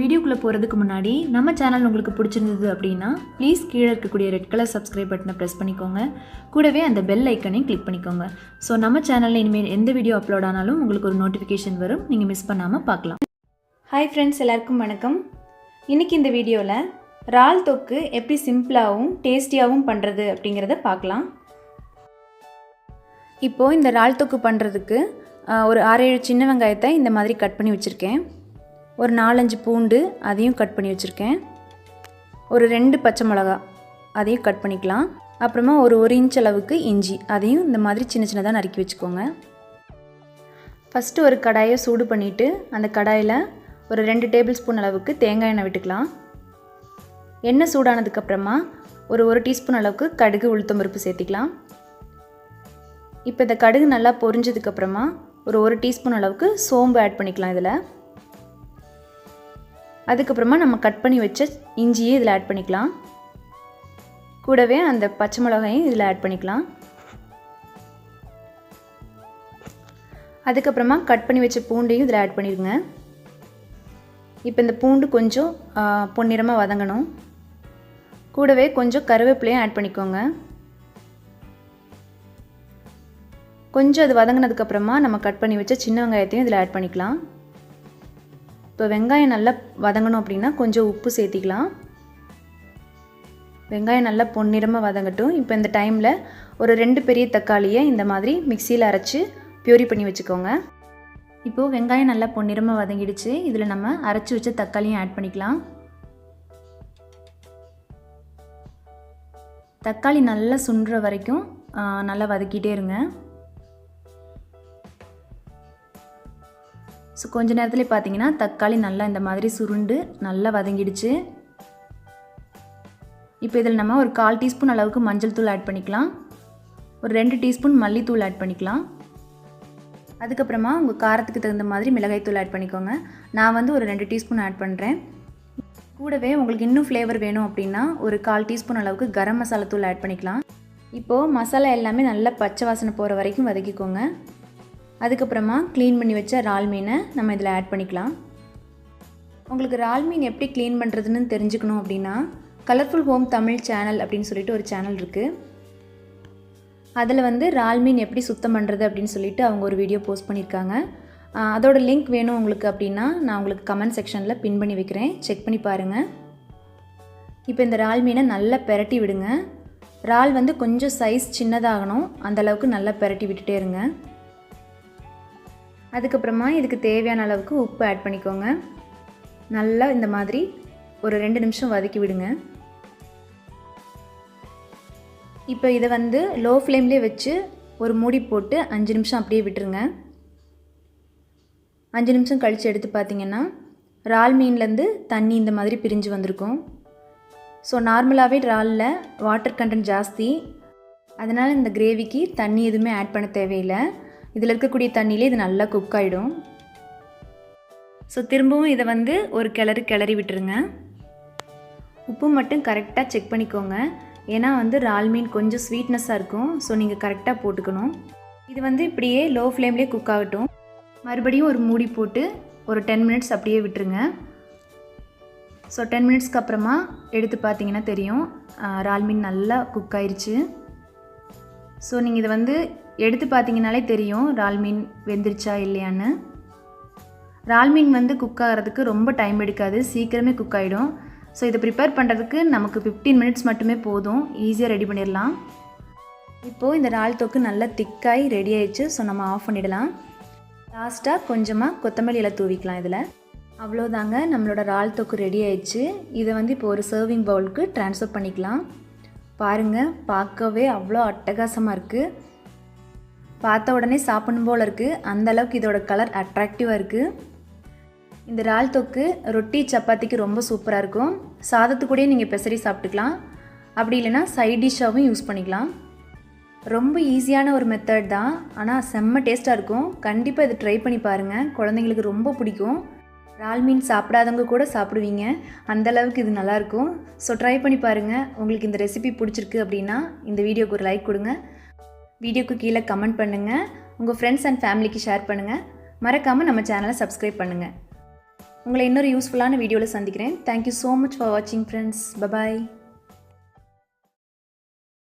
வீடியோக்குள்ளே போகிறதுக்கு முன்னாடி நம்ம சேனல் உங்களுக்கு பிடிச்சிருந்தது அப்படின்னா ப்ளீஸ் கீழே இருக்கக்கூடிய ரெட் கலர் சப்ஸ்கிரைப் பட்டனை ப்ரெஸ் பண்ணிக்கோங்க. கூடவே அந்த பெல் ஐக்கனையும் கிளிக் பண்ணிக்கோங்க. ஸோ நம்ம சேனலில் இனிமேல் எந்த வீடியோ அப்லோட் ஆனாலும் உங்களுக்கு ஒரு நோட்டிஃபிகேஷன் வரும். நீங்கள் மிஸ் பண்ணாமல் பார்க்கலாம். ஹாய் ஃப்ரெண்ட்ஸ் எல்லாருக்கும் வணக்கம். இன்றைக்கி இந்த வீடியோவில் இறால் தொக்கு எப்படி சிம்பிளாகவும் டேஸ்டியாகவும் பண்ணுறது அப்படிங்கிறத பார்க்கலாம். இப்போது இந்த இறால் தொக்கு பண்ணுறதுக்கு ஒரு ஆறேழு சின்ன வெங்காயத்தை இந்த மாதிரி கட் பண்ணி வச்சுருக்கேன். ஒரு நாலஞ்சு பூண்டு அதையும் கட் பண்ணி வச்சுருக்கேன். ஒரு ரெண்டு பச்சை மிளகா அதையும் கட் பண்ணிக்கலாம். அப்புறமா ஒரு ஒரு இன்ச் அளவுக்கு இஞ்சி அதையும் இந்த மாதிரி சின்ன சின்னதாக நறுக்கி வச்சுக்கோங்க. ஃபஸ்ட்டு ஒரு கடாயை சூடு பண்ணிவிட்டு அந்த கடாயில் ஒரு ரெண்டு டேபிள் ஸ்பூன் அளவுக்கு தேங்காய் எண்ணெய் விட்டுக்கலாம். எண்ணெய் சூடானதுக்கப்புறமா ஒரு ஒரு டீஸ்பூன் அளவுக்கு கடுகு உளுத்தம் பருப்பு சேர்த்திக்கலாம். இப்போ இந்த கடுகு நல்லா பொரிஞ்சதுக்கப்புறமா ஒரு ஒரு டீஸ்பூன் அளவுக்கு சோம்பு ஆட் பண்ணிக்கலாம் இதில். அதுக்கப்புறமா நம்ம கட் பண்ணி வச்ச இஞ்சியை இதில் ஆட் பண்ணிக்கலாம். கூடவே அந்த பச்சை மிளகாயும் இதில் ஆட் பண்ணிக்கலாம். அதுக்கப்புறமா கட் பண்ணி வச்ச பூண்டையும் இதில் ஆட் பண்ணிடுங்க. இப்போ இந்த பூண்டு கொஞ்சம் பொன்னிறமாக வதங்கணும். கூடவே கொஞ்சம் கருவேப்பிலையும் ஆட் பண்ணிக்கோங்க. கொஞ்சம் அது வதங்கினதுக்கப்புறமா நம்ம கட் பண்ணி வச்ச சின்ன வெங்காயத்தையும் இதில் ஆட் பண்ணிக்கலாம். இப்போ வெங்காயம் நல்லா வதங்கணும் அப்படின்னா கொஞ்சம் உப்பு சேர்த்திக்கலாம். வெங்காயம் நல்லா பொன்னிறமாக வதங்கட்டும். இப்போ இந்த டைமில் ஒரு ரெண்டு பெரிய தக்காளியை இந்த மாதிரி மிக்சியில் அரைச்சி பியூரி பண்ணி வச்சுக்கோங்க. இப்போது வெங்காயம் நல்லா பொன்னிறமாக வதங்கிடுச்சு. இதில் நம்ம அரைச்சி வச்ச தக்காளியும் ஆட் பண்ணிக்கலாம். தக்காளி நல்லா சுண்டுற வரைக்கும் நல்லா வதக்கிட்டே இருங்க. ஸோ கொஞ்ச நேரத்தில் பார்த்தீங்கன்னா தக்காளி நல்லா இந்த மாதிரி சுருண்டு நல்லா வதங்கிடுச்சு. இப்போ இதில் நம்ம ஒரு கால் டீஸ்பூன் அளவுக்கு மஞ்சள் தூள் ஆட் பண்ணிக்கலாம். ஒரு ரெண்டு டீஸ்பூன் மல்லித்தூள் ஆட் பண்ணிக்கலாம். அதுக்கப்புறமா உங்கள் காரத்துக்கு தகுந்த மாதிரி மிளகாய்த்தூள் ஆட் பண்ணிக்கோங்க. நான் வந்து ஒரு ரெண்டு டீஸ்பூன் ஆட் பண்ணுறேன் கூடவே உங்களுக்கு இன்னும் ஃப்ளேவர் வேணும் அப்படின்னா ஒரு கால் டீஸ்பூன் அளவுக்கு கரம் மசாலா தூள் ஆட் பண்ணிக்கலாம். இப்போது மசாலா எல்லாமே நல்லா பச்சை வாசனை போகிற வரைக்கும் வதக்கிக்கோங்க. அதுக்கப்புறமா க்ளீன் பண்ணி வச்ச இறால் மீனை நம்ம இதில் ஆட் பண்ணிக்கலாம். உங்களுக்கு இறால் மீன் எப்படி க்ளீன் பண்ணுறதுன்னு தெரிஞ்சுக்கணும் அப்படின்னா கலர்ஃபுல் ஹோம் தமிழ் சேனல் அப்படின்னு சொல்லிட்டு ஒரு சேனல் இருக்குது அதில் வந்து இறால் மீன் எப்படி சுத்தம் பண்ணுறது அப்படின்னு சொல்லிட்டு அவங்க ஒரு வீடியோ போஸ்ட் பண்ணியிருக்காங்க. அதோட லிங்க் வேணும் உங்களுக்கு அப்படின்னா நான் உங்களுக்கு கமெண்ட் செக்ஷனில் பின் பண்ணி வைக்கிறேன். செக் பண்ணி பாருங்கள் இப்போ இந்த இறால் மீனை நல்லா பெரட்டி விடுங்க. இறால் வந்து கொஞ்சம் சைஸ் சின்னதாகணும். அந்தளவுக்கு நல்லா பெரட்டி விட்டுட்டே இருங்க. அதுக்கப்புறமா இதுக்கு தேவையான அளவுக்கு உப்பு ஆட் பண்ணிக்கோங்க. நல்லா இந்த மாதிரி ஒரு ரெண்டு நிமிஷம் வதக்கி விடுங்க. இப்போ இதை வந்து லோ ஃப்ளேம்லேயே வச்சு ஒரு மூடி போட்டு அஞ்சு நிமிஷம் அப்படியே விட்டுருங்க. அஞ்சு நிமிஷம் கழித்து எடுத்து பார்த்தீங்கன்னா இறால் மீன்லேருந்து தண்ணி இந்த மாதிரி பிரிஞ்சு வந்திருக்கும். ஸோ நார்மலாகவே இறாலில் வாட்டர் கண்டென்ட் ஜாஸ்தி. அதனால் இந்த கிரேவிக்கு தண்ணி எதுவுமே ஆட் பண்ண தேவையில்லை. இதில் இருக்கக்கூடிய தண்ணியிலே இது நல்லா குக் ஆகிடும் ஸோ திரும்பவும் இதை வந்து ஒரு கிளறு கிளறி விட்டுருங்க. உப்பு மட்டும் கரெக்டாக செக் பண்ணிக்கோங்க. ஏன்னா வந்து இறால் மீன் கொஞ்சம் ஸ்வீட்னஸாக இருக்கும். ஸோ நீங்கள் கரெக்டாக போட்டுக்கணும். இது வந்து இப்படியே லோ ஃப்ளேம்லேயே குக் ஆகட்டும். மறுபடியும் ஒரு மூடி போட்டு ஒரு டென் மினிட்ஸ் அப்படியே விட்டுருங்க. ஸோ டென் மினிட்ஸ்க்கு அப்புறமா எடுத்து பார்த்தீங்கன்னா தெரியும். ரால் மீன் நல்லா குக் ஆயிடுச்சு ஸோ நீங்கள் இதை வந்து எடுத்து பார்த்தீங்கனாலே தெரியும் இறால் மீன் வெந்துருச்சா இல்லையான்னு. இறால் மீன் வந்து குக் ஆகிறதுக்கு ரொம்ப டைம் எடுக்காது சீக்கிரமே குக் ஆகிடும் ஸோ இதை ப்ரிப்பேர் பண்ணுறதுக்கு நமக்கு 15 மினிட்ஸ் மட்டுமே போதும். ஈஸியாக ரெடி பண்ணிடலாம். இப்போது இந்த இறால் தொக்கு நல்லா திக்காகி ரெடி ஆயிடுச்சு. ஸோ நம்ம ஆஃப் பண்ணிடலாம். லாஸ்ட்டாக கொஞ்சமாக கொத்தமல்லி இலை தூவிக்கலாம் இதில். அவ்வளோதாங்க நம்மளோட இறால் தொக்கு ரெடி ஆயிடுச்சு. இதை வந்து இப்போ ஒரு சர்விங் பவுலுக்கு ட்ரான்ஸ்ஃபர் பண்ணிக்கலாம். பாருங்கள் பார்க்கவே அவ்வளோ அட்டகாசமாக இருக்குது பார்த்த உடனே சாப்பிடணும் போல் இருக்குது அந்தளவுக்கு இதோட கலர் அட்ராக்டிவாக இருக்குது இந்த இறால் தொக்கு ரொட்டி சப்பாத்திக்கு ரொம்ப சூப்பராக இருக்கும். சாதத்து கூடயே நீங்கள் பெசரி சாப்பிட்டுக்கலாம். அப்படி இல்லைன்னா சைட் டிஷ்ஷாகவும் யூஸ் பண்ணிக்கலாம். ரொம்ப ஈஸியான ஒரு மெத்தட் தான். ஆனால் செம்ம டேஸ்ட்டாக இருக்கும். கண்டிப்பாக இது ட்ரை பண்ணி பாருங்கள் குழந்தைங்களுக்கு ரொம்ப பிடிக்கும். இறால் மீன் சாப்பிடாதவங்க கூட சாப்பிடுவீங்க. அந்த அளவுக்கு இது நல்லாயிருக்கும் ஸோ ட்ரை பண்ணி பாருங்கள் உங்களுக்கு இந்த ரெசிபி பிடிச்சிருக்கு அப்படின்னா இந்த வீடியோக்கு ஒரு லைக் கொடுங்க. வீடியோக்கு கீழே கமெண்ட் பண்ணுங்கள் உங்கள் ஃப்ரெண்ட்ஸ் அண்ட் ஃபேமிலிக்கு ஷேர் பண்ணுங்கள் மறக்காமல் நம்ம சேனலை சப்ஸ்கிரைப் பண்ணுங்கள் உங்களை இன்னொரு யூஸ்ஃபுல்லான வீடியோவில் சந்திக்கிறேன். Thank you so much for வாட்சிங் ஃப்ரெண்ட்ஸ் பபாய்